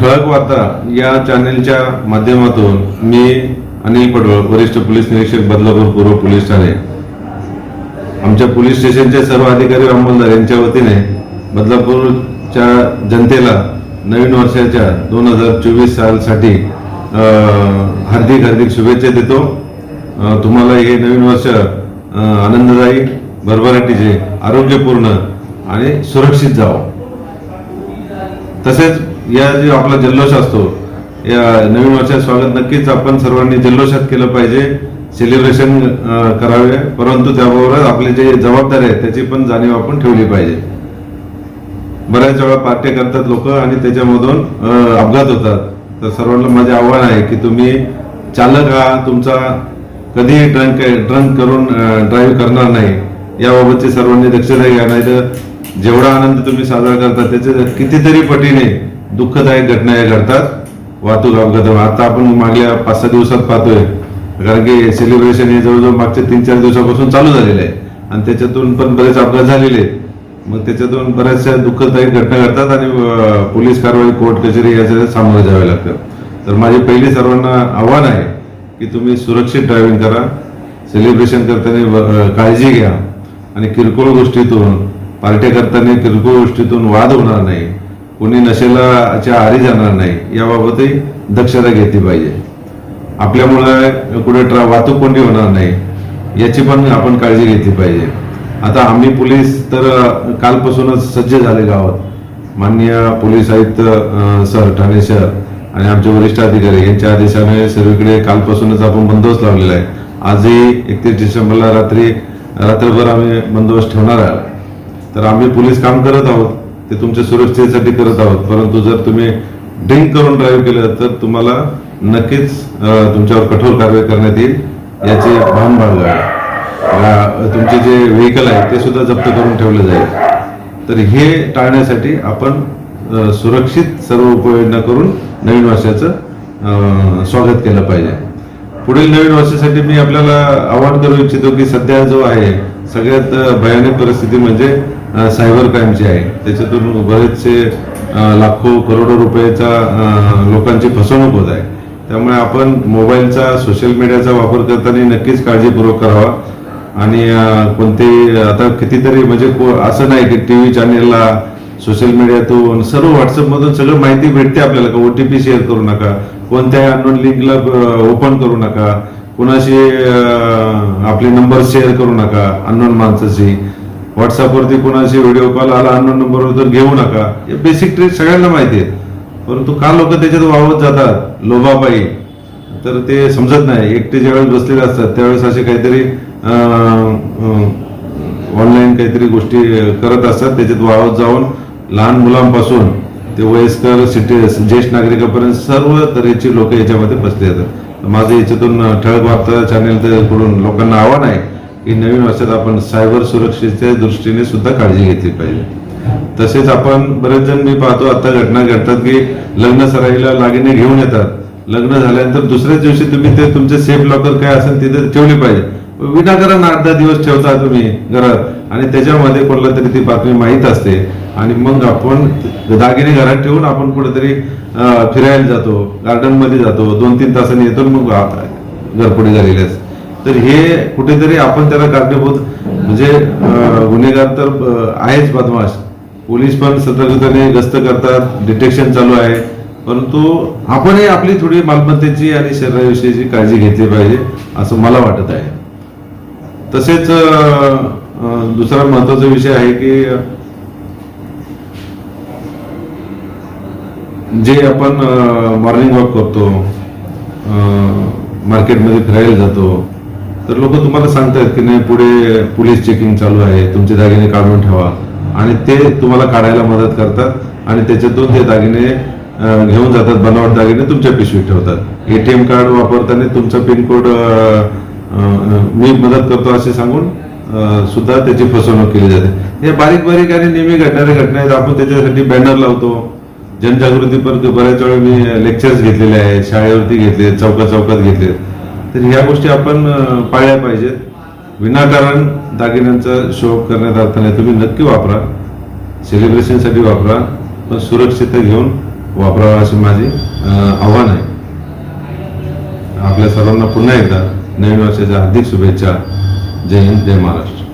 ठळक वार्ता या चॅनेलच्या माध्यमातून मी अनिल पडवळ वरिष्ठ पोलीस निरीक्षक बदलापूर पूर्व पोलीस ठाणे आमच्या पोलीस स्टेशनचे सर्व अधिकारी अंमलदार यांच्या वतीने बदलापूरच्या जनतेला नवीन वर्षाच्या दोन हजार चोवीस सालसाठी हार्दिक हार्दिक शुभेच्छा देतो. तुम्हाला हे नवीन वर्ष आनंददायी भरभराटीचे आरोग्यपूर्ण आणि सुरक्षित जावं. तसेच या जे आपला जल्लोष असतो या नवीन वर्षात स्वागत नक्कीच आपण सर्वांनी जल्लोषात केलं पाहिजे सेलिब्रेशन करावे. परंतु त्याबरोबरच आपले जे जबाबदारी आहे त्याची पण जाणीव आपण ठेवली पाहिजे. बऱ्याच वेळा पार्ट्या करतात लोक आणि त्याच्यामधून अपघात होतात. तर सर्वांना माझे आव्हान आहे की तुम्ही चालक हा तुमचा कधीही ड्रंक ड्रंक करून ड्राईव्ह करणार नाही. याबाबतची सर्वांनी दक्षता घ्या. नाही तर जेवढा आनंद तुम्ही साजरा करता त्याचे कितीतरी पटीने दुःखदायक घटना या घडतात. वाहतूक अपघात आता आपण मागल्या पाच सहा दिवसात पाहतोय कारण की सेलिब्रेशन हे जवळजवळ मागच्या तीन चार दिवसापासून चालू झालेलं आहे. आणि त्याच्यातून पण बरेच अपघात झालेले आहेत. मग त्याच्यातून बऱ्याचशा दुःखदायक घटना घडतात आणि पोलीस कारवाई कोर्ट कचेरी याच्या सामोरे जावे लागतं. तर माझी पहिली सर्वांना आव्हान आहे की तुम्ही सुरक्षित ड्रायव्हिंग करा. सेलिब्रेशन करताना काळजी घ्या. आणि किरकोळ गोष्टीतून पार्ट्या करताना किरकोळ गोष्टीतून वाद होणार नाही. कोणी नशेला च्या आरी जाणार नाही याबाबतही दक्षता घेतली पाहिजे. आपल्यामुळे कुठे ट्रा वाहतूक कोंडी होणार नाही याची पण आपण काळजी घेतली पाहिजे. आता आम्ही पोलीस तर कालपासूनच सज्ज झाले गावात माननीय पोलीस आयुक्त सर ठाणे शहर आणि आमचे वरिष्ठ अधिकारी यांच्या आदेशाने सर्वीकडे कालपासूनच आपण बंदोबस्त लावलेला आहे. आजही एकतीस डिसेंबरला रात्री रात्रभर आम्ही बंदोबस्त ठेवणार आहोत. तर आम्ही पोलीस काम करत आहोत. ते तुमच्या सुरक्षेसाठी करत आहोत. परंतु जर तुम्ही ड्रिंक करून ड्राईव्ह केलं तर तुम्हाला नक्कीच तुमच्यावर कठोर कारवाई करण्यात येईल. याचे भान बाळगा. तुमचे जे व्हेकल आहे ते सुद्धा जप्त करून ठेवले जाईल. तर हे टाळण्यासाठी आपण सुरक्षित सर्व उपाययोजना करून नवीन वर्षाचं स्वागत केलं पाहिजे. पुढील नवीन वर्षासाठी मी आपल्याला आवाहन करू इच्छितो की सध्या जो आहे सगळ्यात भयानक परिस्थिती म्हणजे सायबर क्राईमची आहे त्याच्यातून बरेचसे लाखो करोडो रुपयाचा लोकांची फसवणूक होत आहे. त्यामुळे आपण मोबाईलचा सोशल मीडियाचा वापर करताना नक्कीच काळजीपूर्वक करावा. आणि कोणते आता कितीतरी म्हणजे असं नाही की टी व्ही चॅनेलला सोशल मीडियातून सर्व व्हॉट्सअपमधून सगळं माहिती भेटते आपल्याला का ओ टी पी शेअर करू नका कोणत्याही अननोन लिंकला ओपन करू नका. कुणाशी आपले नंबर शेअर करू नका अननोन माणसाशी. व्हॉट्सअपवरती कुणाशी व्हिडिओ कॉल आला अननोन नंबरवर तर घेऊ नका. हे बेसिक ट्रेड सगळ्यांना माहिती आहेत परंतु का लोक त्याच्यात वावत जातात? लोभापायी. तर ते समजत नाही. एकटे ज्यावेळेस बसलेले असतात त्यावेळेस असे काहीतरी ऑनलाईन काहीतरी गोष्टी करत असतात त्याच्यात वावत जाऊन लहान मुलांपासून ते वयस्कर सिटी ज्येष्ठ नागरिकांपर्यंत सर्व तऱ्हेची लोक याच्यामध्ये बसले जातात. माझं याच्यातून ठळक वार्ता चॅनेल कडून लोकांना आव्हान आहे की नवीन वर्षात आपण सायबर सुरक्षेच्या दृष्टीने सुद्धा काळजी घेतली पाहिजे. तसेच आपण बरेच जण मी पाहतो आता घटना घडतात की लग्न सराईला लागिने घेऊन येतात. लग्न झाल्यानंतर दुसऱ्याच दिवशी तुम्ही ते तुमचे सेफ लॉकर काय असेल तिथे ठेवले पाहिजे. विनाकारण आठ दहा दिवस ठेवता तुम्ही घरात. आणि त्याच्यामध्ये कोणाला तरी ती बातमी माहीत असते. आणि मग आपण दागिने घरात ठेवून आपण कुठेतरी फिरायला जातो गार्डनमध्ये जातो दोन तीन तासांनी येतो मग घरपुढे झालेले असते तर हे कुठेतरी आपण त्याला कारणीभूत म्हणजे गुन्हेगार तर आहेच बदमाश. पोलीस पण सतर्कतेने गस्त करतात डिटेक्शन चालू आहे. परंतु आपणही आपली थोडी मालमत्तेची आणि शरीराविषयीची काळजी घेतली पाहिजे असं मला वाटत आहे. तसेच दुसरा महत्त्वाचा विषय आहे की जे आपण मॉर्निंग वॉक करतो मार्केटमध्ये फिरायला जातो तर लोक तुम्हाला सांगतात की नाही पुढे पोलीस चेकिंग चालू आहे तुमचे दागिने काढून ठेवा. आणि ते तुम्हाला काढायला मदत करतात आणि त्याच्यातून ते दागिने घेऊन जातात बनावट दागिने तुमच्या पिशवीत ठेवतात. एटीएम कार्ड वापरताना तुमचा पिनकोड मी मदत करतो असे सांगून सुद्धा त्याची फसवणूक केली जाते. हे बारीक बारीक आणि नेहमी घडणाऱ्या घटना आहेत आपण त्याच्यासाठी बॅनर लावतो. जनजागृतीपर बऱ्याच वेळा मी लेक्चर्स घेतलेले आहेत शाळेवरती घेतले चौका चौकात घेतले. तर ह्या गोष्टी आपण पाळल्या पाहिजेत. विनाकारण दागिन्यांचा शो करण्यात अर्थ नाही. तुम्ही नक्की वापरा. सेलिब्रेशनसाठी वापरा. पण सुरक्षितता घेऊन वापरावा अशी माझी आव्हान आहे. आपल्या सर्वांना पुन्हा एकदा नवीन वर्षाच्या हार्दिक शुभेच्छा. जय हिंद जय महाराष्ट्र.